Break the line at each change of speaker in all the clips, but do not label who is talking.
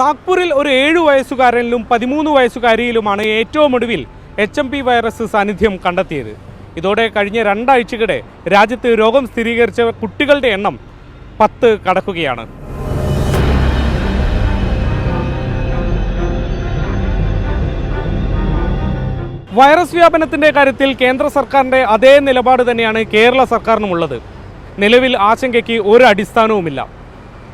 നാഗ്പൂരിൽ ഒരു ഏഴു വയസ്സുകാരനിലും പതിമൂന്ന് വയസ്സുകാരിയിലുമാണ് ഏറ്റവും ഒടുവിൽ എച്ച് എം പി വൈറസ് സാന്നിധ്യം കണ്ടെത്തിയത്. ഇതോടെ കഴിഞ്ഞ രണ്ടാഴ്ചക്കിടെ രാജ്യത്ത് രോഗം സ്ഥിരീകരിച്ച കുട്ടികളുടെ എണ്ണം പത്ത് കടക്കുകയാണ്. വൈറസ് വ്യാപനത്തിന്റെ കാര്യത്തിൽ കേന്ദ്ര സർക്കാരിന്റെ അതേ നിലപാട് തന്നെയാണ് കേരള സർക്കാരിനുമുള്ളത്. നിലവിൽ ആശങ്കയ്ക്ക് ഒരു അടിസ്ഥാനവുമില്ല.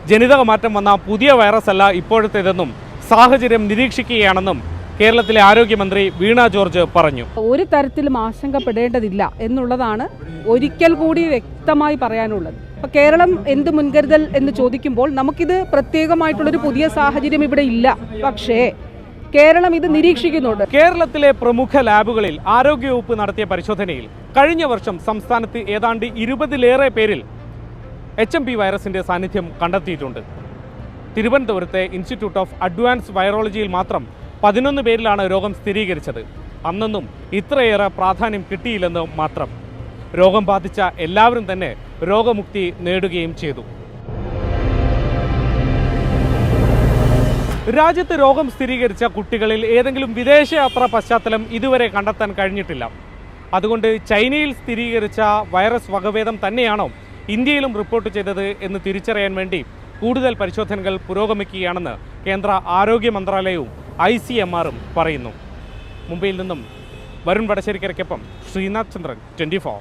ജനിതക മാറ്റം വന്ന പുതിയ വൈറസ് അല്ല ഇപ്പോഴത്തേതെന്നും സാഹചര്യം നിരീക്ഷിക്കുകയാണെന്നും കേരളത്തിലെ ആരോഗ്യമന്ത്രി വീണ ജോർജ് പറഞ്ഞു.
ഒരു തരത്തിലും ആശങ്കപ്പെടേണ്ടതില്ല എന്നുള്ളതാണ് ഒരിക്കൽ കൂടി വ്യക്തമായി പറയാനുള്ളത്. അപ്പോൾ കേരളം എന്ത് മുൻകരുതൽ എന്ന് ചോദിക്കുമ്പോൾ നമുക്കിത് പ്രത്യേകമായിട്ടുള്ളൊരു പുതിയ സാഹചര്യം ഇവിടെ ഇല്ല. പക്ഷേ കേരളം ഇത് നിരീക്ഷിക്കുന്നുണ്ട്.
കേരളത്തിലെ പ്രമുഖ ലാബുകളിൽ ആരോഗ്യവകുപ്പ് നടത്തിയ പരിശോധനയിൽ കഴിഞ്ഞ വർഷം സംസ്ഥാനത്ത് ഏതാണ്ട് ഇരുപതിലേറെ പേരിൽ എച്ച് എം പി വൈറസിന്റെ സാന്നിധ്യം കണ്ടെത്തിയിട്ടുണ്ട്. തിരുവനന്തപുരത്തെ ഇൻസ്റ്റിറ്റ്യൂട്ട് ഓഫ് അഡ്വാൻസ് വൈറോളജിയിൽ മാത്രം പതിനൊന്ന് പേരിലാണ് രോഗം സ്ഥിരീകരിച്ചത്. അന്നൊന്നും ഇത്രയേറെ പ്രാധാന്യം കിട്ടിയില്ലെന്ന് മാത്രം. രോഗം ബാധിച്ച എല്ലാവരും തന്നെ രോഗമുക്തി നേടുകയും ചെയ്തു. രാജ്യത്ത് രോഗം സ്ഥിരീകരിച്ച കുട്ടികളിൽ ഏതെങ്കിലും വിദേശയാത്ര പശ്ചാത്തലം ഇതുവരെ കണ്ടെത്താൻ കഴിഞ്ഞിട്ടില്ല. അതുകൊണ്ട് ചൈനയിൽ സ്ഥിരീകരിച്ച വൈറസ് വകഭേദം തന്നെയാണോ ഇന്ത്യയിലും റിപ്പോർട്ട് ചെയ്തത് എന്ന് തിരിച്ചറിയാൻ വേണ്ടി കൂടുതൽ പരിശോധനകൾ പുരോഗമിക്കുകയാണെന്ന് കേന്ദ്ര ആരോഗ്യ മന്ത്രാലയവും ഐ സി എം ആറും പറയുന്നു. മുംബൈയിൽ നിന്നും വരുൺ വടശ്ശേരിക്കരയ്ക്കൊപ്പം ശ്രീനാഥ് ചന്ദ്രൻ ട്വന്റി ഫോർ.